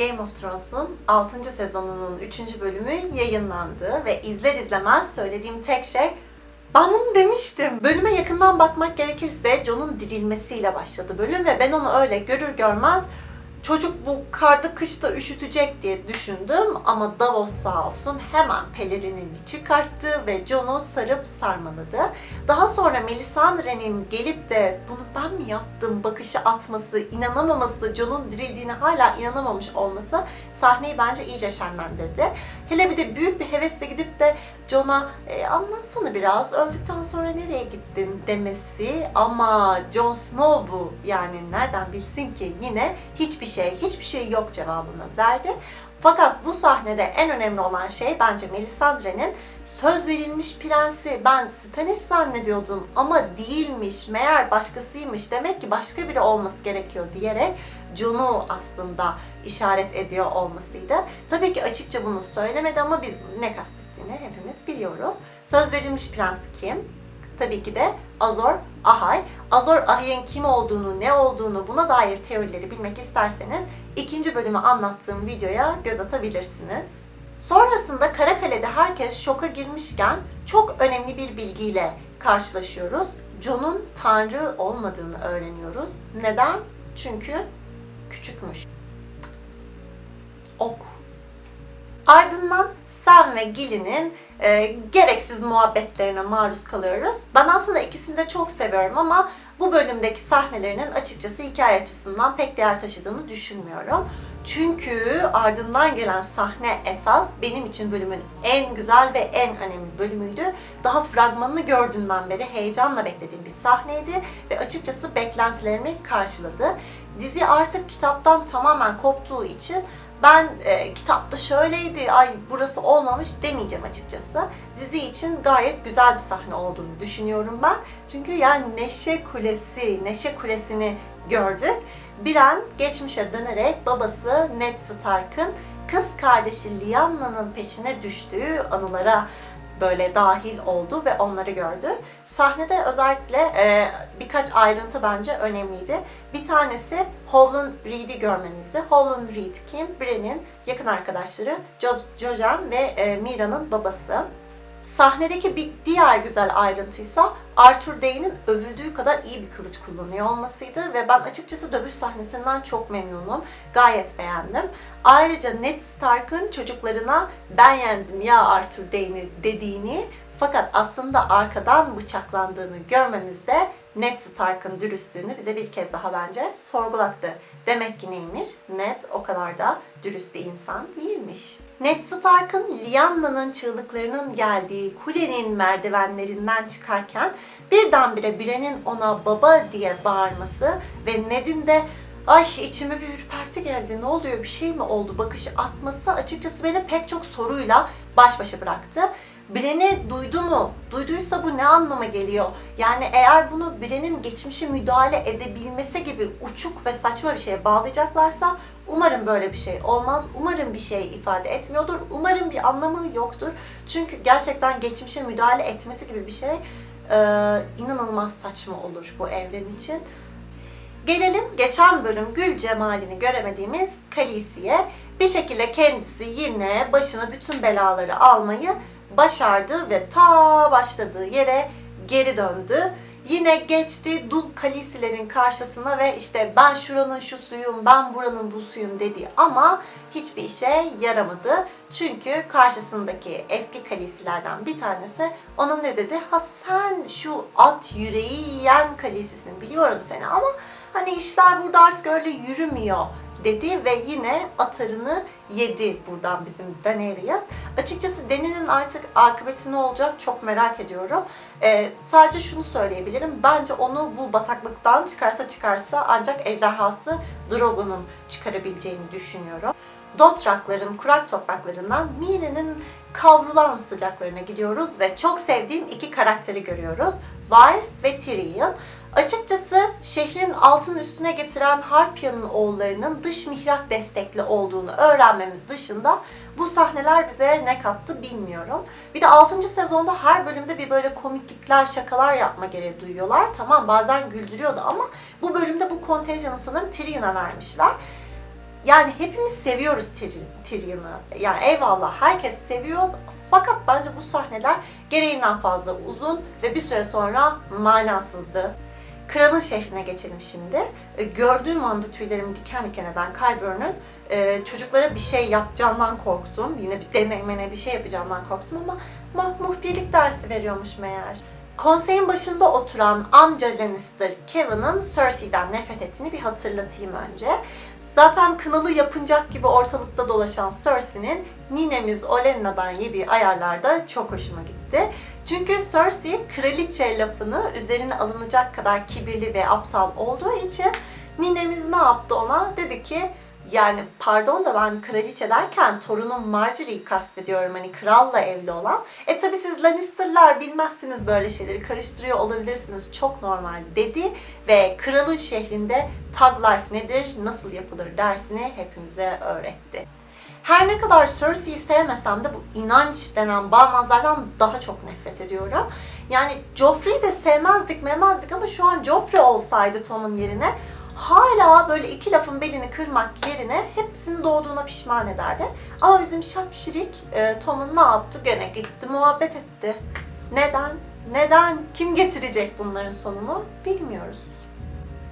Game of Thrones'un 6. sezonunun 3. bölümü yayınlandı ve izler izlemez söylediğim tek şey ben bunu demiştim. Bölüme yakından bakmak gerekirse Jon'un dirilmesiyle başladı bölüm ve ben onu öyle görür görmez çocuk bu karda kışta üşütecek diye düşündüm ama Davos sağ olsun hemen pelerinini çıkarttı ve Jon'u sarıp sarmaladı. Daha sonra Melisandre'nin gelip de bunu ben mi yaptım bakışı atması, inanamaması, Jon'un dirildiğine hala inanamamış olması sahneyi bence iyice şenlendirdi. Hele bir de büyük bir hevesle gidip de Jon'a e, anlatsana biraz öldükten sonra nereye gittin demesi ama Jon Snow bu yani nereden bilsin ki yine hiçbir şey hiçbir şey yok cevabını verdi. Fakat bu sahnede en önemli olan şey bence Melisandre'nin söz verilmiş prensi ben Stannis zannediyordum ama değilmiş meğer başkasıymış demek ki başka biri olması gerekiyor diyerek Jon'u aslında işaret ediyor olmasıydı. Tabii ki açıkça bunu söylemedi ama biz ne kastettiğini hepimiz biliyoruz. Söz verilmiş prens kim? Tabii ki de Azor Ahai. Azor Ahai'nin kim olduğunu, ne olduğunu, buna dair teorileri bilmek isterseniz ikinci bölümü anlattığım videoya göz atabilirsiniz. Sonrasında Karakale'de herkes şoka girmişken çok önemli bir bilgiyle karşılaşıyoruz. Jon'un tanrı olmadığını öğreniyoruz. Neden? Çünkü küçükmüş. Ok. Ardından Sam ve Gilly'nin e, gereksiz muhabbetlerine maruz kalıyoruz. Ben aslında ikisini de çok seviyorum ama bu bölümdeki sahnelerinin açıkçası hikaye açısından pek değer taşıdığını düşünmüyorum. Çünkü ardından gelen sahne esas benim için bölümün en güzel ve en önemli bölümüydü. Daha fragmanını gördüğümden beri heyecanla beklediğim bir sahneydi ve açıkçası beklentilerimi karşıladı. Dizi artık kitaptan tamamen koptuğu için ben e, kitapta şöyleydi, ay burası olmamış demeyeceğim açıkçası. Dizi için gayet güzel bir sahne olduğunu düşünüyorum ben. Çünkü yani Neşe Kulesi, Neşe Kulesi'ni gördük. Biren geçmişe dönerek babası Ned Stark'ın kız kardeşi Lyanna'nın peşine düştüğü anılara böyle dahil oldu ve onları gördü. Sahnede özellikle e, birkaç ayrıntı bence önemliydi. Bir tanesi Howland Reed'i görmemizdi. Howland Reed kim? Bran'in yakın arkadaşları jo- Jojen ve e, Mira'nın babası. Sahnedeki bir diğer güzel ayrıntıysa Arthur Dayne'in övüldüğü kadar iyi bir kılıç kullanıyor olmasıydı ve ben açıkçası dövüş sahnesinden çok memnunum. Gayet beğendim. Ayrıca Ned Stark'ın çocuklarına ben yendim ya Arthur Dayne'i dediğini fakat aslında arkadan bıçaklandığını görmemizde Ned Stark'ın dürüstlüğünü bize bir kez daha bence sorgulattı. Demek ki neymiş? Ned o kadar da dürüst bir insan değilmiş. Ned Stark'ın Lyana'nın çığlıklarının geldiği kulenin merdivenlerinden çıkarken birdenbire Bran'in ona baba diye bağırması ve Ned'in de ay içime bir ürperti geldi ne oluyor bir şey mi oldu bakışı atması açıkçası beni pek çok soruyla baş başa bıraktı. Bren'i duydu mu? Duyduysa bu ne anlama geliyor? Yani eğer bunu Bren'in geçmişe müdahale edebilmesi gibi uçuk ve saçma bir şeye bağlayacaklarsa umarım böyle bir şey olmaz. Umarım bir şey ifade etmiyordur. Umarım bir anlamı yoktur. Çünkü gerçekten geçmişe müdahale etmesi gibi bir şey e, inanılmaz saçma olur bu evren için. Gelelim geçen bölüm gül cemalini göremediğimiz Khaleesi'ye. Bir şekilde kendisi yine başına bütün belaları almayı başardı ve ta başladığı yere geri döndü. Yine geçti dul kalisilerin karşısına ve işte ben şuranın şu suyum, ben buranın bu suyum dedi ama hiçbir işe yaramadı. Çünkü karşısındaki eski kalisilerden bir tanesi ona ne dedi? Ha sen şu at yüreği yiyen kalisisin biliyorum seni ama hani işler burada artık öyle yürümüyor dedi ve yine atarını yedi buradan bizim Daenerys. Açıkçası Dany'nin artık akıbeti ne olacak çok merak ediyorum. Ee, sadece şunu söyleyebilirim. Bence onu bu bataklıktan çıkarsa çıkarsa ancak ejderhası Drogo'nun çıkarabileceğini düşünüyorum. Dothrakların kurak topraklarından Miri'nin kavrulan sıcaklarına gidiyoruz ve çok sevdiğim iki karakteri görüyoruz. Varys ve Tyrion. Açıkçası şehrin altın üstüne getiren Harpya'nın oğullarının dış mihrak destekli olduğunu öğrenmemiz dışında bu sahneler bize ne kattı bilmiyorum. Bir de 6. sezonda her bölümde bir böyle komiklikler, şakalar yapma gereği duyuyorlar. Tamam bazen güldürüyordu ama bu bölümde bu kontenjanı sanırım Tyrion'a vermişler. yani hepimiz seviyoruz Tyr- Tyrion'u. Yani eyvallah herkes seviyor. Fakat bence bu sahneler gereğinden fazla uzun ve bir süre sonra manasızdı. Kralın şehrine geçelim şimdi. E, Gördüğüm anda tüylerim diken diken eden Qyburn'un e, çocuklara bir şey yapacağından korktum. Yine bir denemene bir şey yapacağından korktum ama ma- muhbirlik dersi veriyormuş meğer. Konseyin başında oturan amca Lannister Kevin'ın Cersei'den nefret ettiğini bir hatırlatayım önce. Zaten kınalı yapıncak gibi ortalıkta dolaşan Cersei'nin ninemiz Olenna'dan yediği ayarlarda çok hoşuma gitti. Çünkü Cersei kraliçe lafını üzerine alınacak kadar kibirli ve aptal olduğu için ninemiz ne yaptı ona? Dedi ki yani pardon da ben kraliçe derken torunum Marjorie'yi kastediyorum hani kralla evli olan. E tabi siz Lannister'lar bilmezsiniz böyle şeyleri karıştırıyor olabilirsiniz çok normal dedi ve kralın şehrinde tag life nedir, nasıl yapılır dersini hepimize öğretti. Her ne kadar Cersei'yi sevmesem de bu inanç denen bağnazlardan daha çok nefret ediyorum. Yani Joffrey'i de sevmezdik memezdik ama şu an Joffrey olsaydı Tom'un yerine hala böyle iki lafın belini kırmak yerine hepsini doğduğuna pişman ederdi. Ama bizim şapşirik e, Tom'un ne yaptı? Gene gitti muhabbet etti. Neden? Neden? Kim getirecek bunların sonunu? Bilmiyoruz.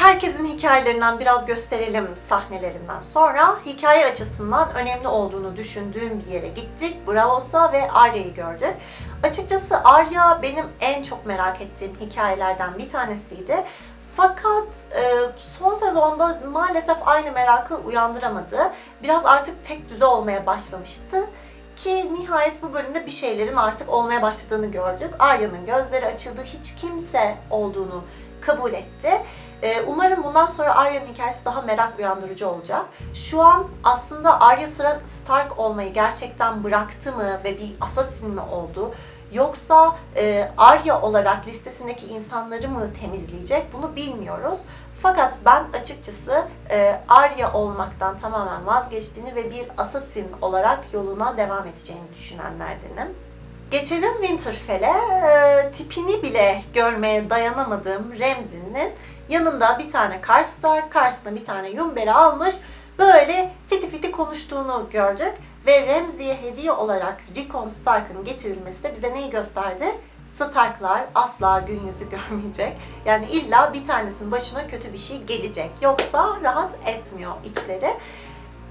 Herkesin hikayelerinden biraz gösterelim sahnelerinden sonra hikaye açısından önemli olduğunu düşündüğüm bir yere gittik. Bravos'a ve Arya'yı gördük. Açıkçası Arya benim en çok merak ettiğim hikayelerden bir tanesiydi. Fakat e, son sezonda maalesef aynı merakı uyandıramadı. Biraz artık tek düze olmaya başlamıştı. Ki nihayet bu bölümde bir şeylerin artık olmaya başladığını gördük. Arya'nın gözleri açıldı, hiç kimse olduğunu kabul etti. Ee, Umarım bundan sonra Arya'nın hikayesi daha merak uyandırıcı olacak. Şu an aslında Arya sıra Stark olmayı gerçekten bıraktı mı ve bir assassin mi oldu? Yoksa e, Arya olarak listesindeki insanları mı temizleyecek bunu bilmiyoruz. Fakat ben açıkçası e, Arya olmaktan tamamen vazgeçtiğini ve bir assassin olarak yoluna devam edeceğini düşünenlerdenim. Geçelim Winterfell'e. E, tipini bile görmeye dayanamadığım Ramsay'nin yanında bir tane Karstar, karşısına bir tane Yumber'i almış. Böyle fiti fiti konuştuğunu gördük. Ve Ramsay'e hediye olarak Rickon Stark'ın getirilmesi de bize neyi gösterdi? Starklar asla gün yüzü görmeyecek. Yani illa bir tanesinin başına kötü bir şey gelecek. Yoksa rahat etmiyor içleri.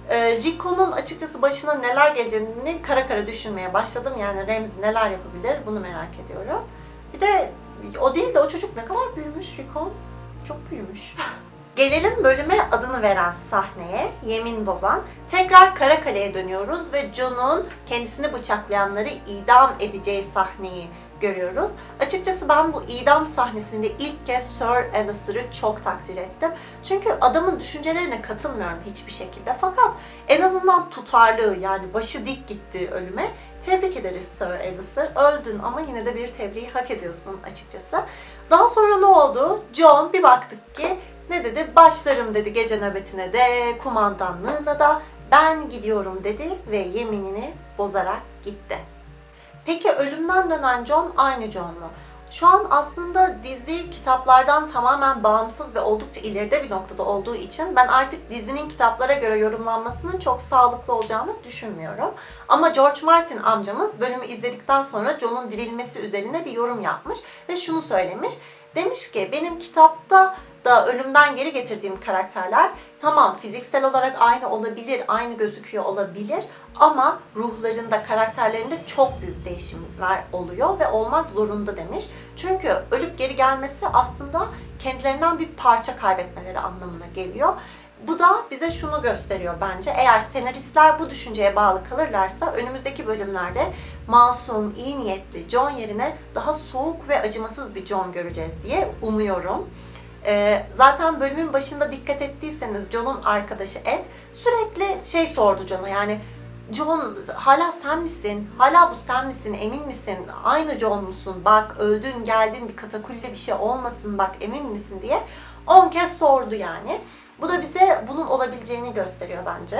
Ee, Rickon'un açıkçası başına neler geleceğini kara kara düşünmeye başladım. Yani Ramsay neler yapabilir bunu merak ediyorum. Bir de o değil de o çocuk ne kadar büyümüş Rickon. Çok büyümüş. Gelelim bölüme adını veren sahneye, yemin bozan. Tekrar Karakale'ye dönüyoruz ve Jon'un kendisini bıçaklayanları idam edeceği sahneyi görüyoruz. Açıkçası ben bu idam sahnesinde ilk kez Sir Alistair'ı çok takdir ettim. Çünkü adamın düşüncelerine katılmıyorum hiçbir şekilde. Fakat en azından tutarlı yani başı dik gitti ölüme. Tebrik ederiz Sir Alistair. Öldün ama yine de bir tebriği hak ediyorsun açıkçası. Daha sonra ne oldu? John bir baktık ki ne dedi? Başlarım dedi gece nöbetine de, kumandanlığına da ben gidiyorum dedi ve yeminini bozarak gitti. Peki ölümden dönen John aynı John mu? Şu an aslında dizi kitaplardan tamamen bağımsız ve oldukça ileride bir noktada olduğu için ben artık dizinin kitaplara göre yorumlanmasının çok sağlıklı olacağını düşünmüyorum. Ama George Martin amcamız bölümü izledikten sonra John'un dirilmesi üzerine bir yorum yapmış ve şunu söylemiş. Demiş ki benim kitapta da ölümden geri getirdiğim karakterler tamam fiziksel olarak aynı olabilir, aynı gözüküyor olabilir ama ruhlarında, karakterlerinde çok büyük değişimler oluyor ve olmak zorunda demiş. Çünkü ölüp geri gelmesi aslında kendilerinden bir parça kaybetmeleri anlamına geliyor. Bu da bize şunu gösteriyor bence. Eğer senaristler bu düşünceye bağlı kalırlarsa önümüzdeki bölümlerde masum, iyi niyetli John yerine daha soğuk ve acımasız bir John göreceğiz diye umuyorum. Ee, zaten bölümün başında dikkat ettiyseniz John'un arkadaşı Ed sürekli şey sordu John'a yani John hala sen misin? Hala bu sen misin? Emin misin? Aynı John musun? Bak öldün geldin bir katakulli bir şey olmasın bak emin misin diye 10 kez sordu yani. Bu da bize bunun olabileceğini gösteriyor bence.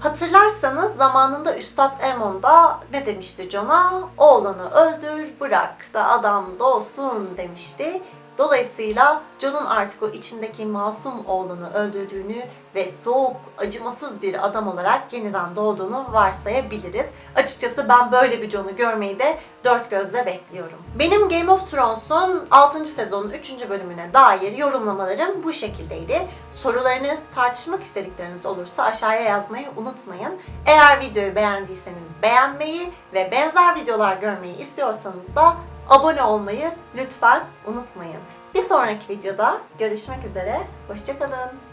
Hatırlarsanız zamanında Üstad Emon da ne demişti John'a? Oğlanı öldür, bırak da adam doğsun demişti. Dolayısıyla Jon'un artık o içindeki masum oğlunu öldürdüğünü ve soğuk, acımasız bir adam olarak yeniden doğduğunu varsayabiliriz. Açıkçası ben böyle bir Jon'u görmeyi de dört gözle bekliyorum. Benim Game of Thrones'un 6. sezonun 3. bölümüne dair yorumlamalarım bu şekildeydi. Sorularınız, tartışmak istedikleriniz olursa aşağıya yazmayı unutmayın. Eğer videoyu beğendiyseniz beğenmeyi ve benzer videolar görmeyi istiyorsanız da abone olmayı lütfen unutmayın. Bir sonraki videoda görüşmek üzere. Hoşçakalın.